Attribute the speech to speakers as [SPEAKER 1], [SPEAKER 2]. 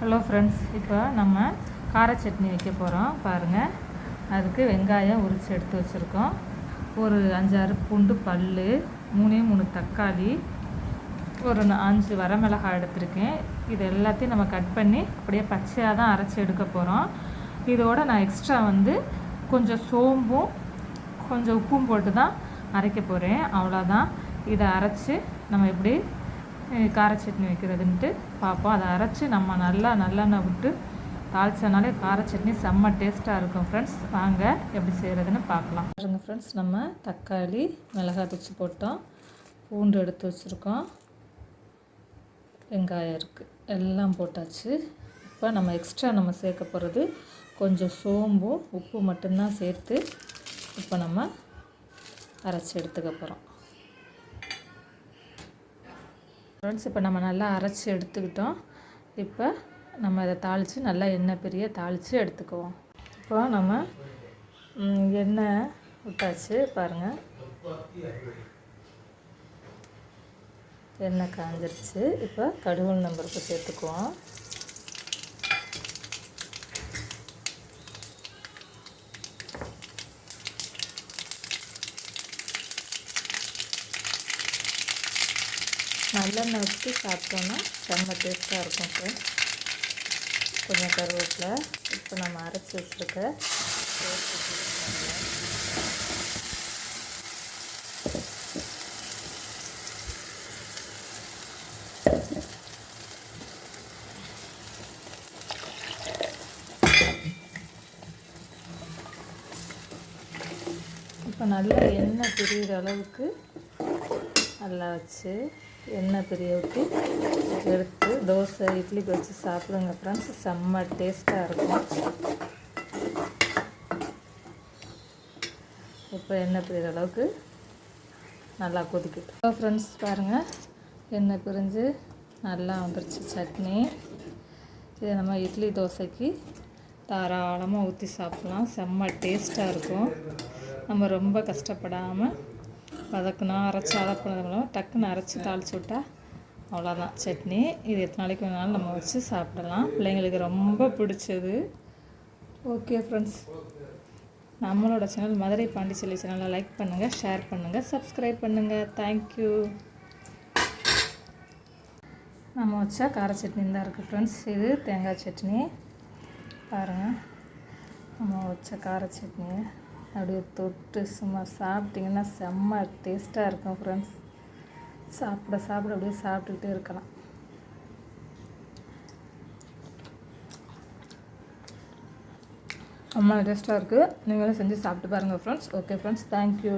[SPEAKER 1] Hello friends இப்போ நம்ம கார சட்னி வைக்க போகிறோம் பாருங்கள் அதுக்கு வெங்காயம் உரித்து எடுத்து வச்சுருக்கோம். ஒரு அஞ்சாறு பூண்டு பல் மூணே மூணு தக்காளி ஒரு அஞ்சு வரமிளகாய் எடுத்திருக்கேன். இது எல்லாத்தையும் நம்ம கட் பண்ணி அப்படியே பச்சையாக தான் அரைச்சி எடுக்க போகிறோம் இதோட நான் எக்ஸ்ட்ரா வந்து கொஞ்சம் சோம்பும் கொஞ்சம் உப்பும் போட்டு தான் அரைக்க போகிறேன் அவ்வளோதான் இதை அரைச்சி நம்ம எப்படி கார சட்னி வைக்கிறதுன்ட்டு பார்ப்போம் அதை அரைச்சி நம்ம நல்லா நல்லெண்ணெய் விட்டு தாளிச்சனாலே கார சட்னி செம்ம டேஸ்ட்டாக இருக்கும் ஃப்ரெண்ட்ஸ் வாங்க எப்படி செய்கிறதுன்னு பார்க்கலாம் பாருங்கள் ஃப்ரெண்ட்ஸ் நம்ம தக்காளி மிளகாய் தூச்சி போட்டோம். பூண்டு எடுத்து வச்சுருக்கோம். வெங்காயம் இருக்குது எல்லாம் போட்டாச்சு. இப்போ நம்ம எக்ஸ்ட்ரா நம்ம சேர்க்க போகிறது கொஞ்சம் சோம்பும் உப்பு மட்டும்தான் சேர்த்து இப்போ நம்ம அரைச்சி எடுத்துக்க போகிறோம் ஃப்ரெண்ட்ஸ் இப்போ நம்ம நல்லா அரைச்சி எடுத்துக்கிட்டோம். இப்போ நம்ம இதை தாளித்து நல்லா எண்ணெய் பெரிய தாளித்து எடுத்துக்குவோம். இப்போ நம்ம எண்ணெய் விட்டாச்சு பாருங்கள் எண்ணெய் காஞ்சிருச்சு. இப்போ கடுகு நம்பருக்கு சேர்த்துக்குவோம். நல்லெண்ணெய் வச்சு சாப்பிட்டோன்னா செம்ம டேஸ்ட்டாக இருக்கும் ஃப்ரெண்ட்ஸ் கொஞ்சம் கருவேப்பிலை இப்போ நம்ம அரைச்சி வச்சுருக்க இப்போ நல்லா எண்ணெய் பிரிகிற அளவுக்கு நல்லா வச்சு எண்ணெய் பிரிய ஊற்றி எடுத்து தோசை இட்லிக்கு வச்சு சாப்பிடுங்க ஃப்ரெண்ட்ஸ் செம்ம டேஸ்ட்டாக இருக்கும். இப்போ எண்ணெய் பிரிகிற அளவுக்கு நல்லா கொதிக்கிட்டு ஹலோ ஃப்ரெண்ட்ஸ் பாருங்கள் எண்ணெய் பிரிஞ்சு நல்லா வந்துருச்சு சட்னி. இதை நம்ம இட்லி தோசைக்கு தாராளமாக ஊற்றி சாப்பிட்லாம். செம்ம டேஸ்ட்டாக இருக்கும். நம்ம ரொம்ப கஷ்டப்படாமல் வதக்குனா அரைச்சி அரைப்பணும் டக்குன்னு அரைச்சி தாளிச்சு விட்டா அவ்வளோதான் சட்னி இது எத்தனை நாளைக்கு வேணாலும் நம்ம வச்சு சாப்பிடலாம். பிள்ளைங்களுக்கு ரொம்ப பிடிச்சது. ஓகே ஃப்ரெண்ட்ஸ் நம்மளோட சேனல் மதுரை பாண்டிச்சேரி சேனலை லைக் பண்ணுங்கள் ஷேர் பண்ணுங்கள் சப்ஸ்கிரைப் பண்ணுங்கள் தேங்க்யூ நம்ம வச்சா கார சட்னி தான் இருக்குது ஃப்ரெண்ட்ஸ் இது தேங்காய் சட்னி. பாருங்கள் நம்ம வச்ச கார சட்னியை அப்படியே தொட்டு சும்மா சாப்பிட்டிங்கன்னா செம்ம டேஸ்ட்டாக இருக்கும் ஃப்ரெண்ட்ஸ் சாப்பிட சாப்பிட அப்படியே சாப்பிட்டுக்கிட்டே இருக்கலாம். ரொம்ப டேஸ்ட்டாக இருக்குது நீங்களும் செஞ்சு சாப்பிட்டு பாருங்கள் ஃப்ரெண்ட்ஸ் ஓகே ஃப்ரெண்ட்ஸ் தேங்க்யூ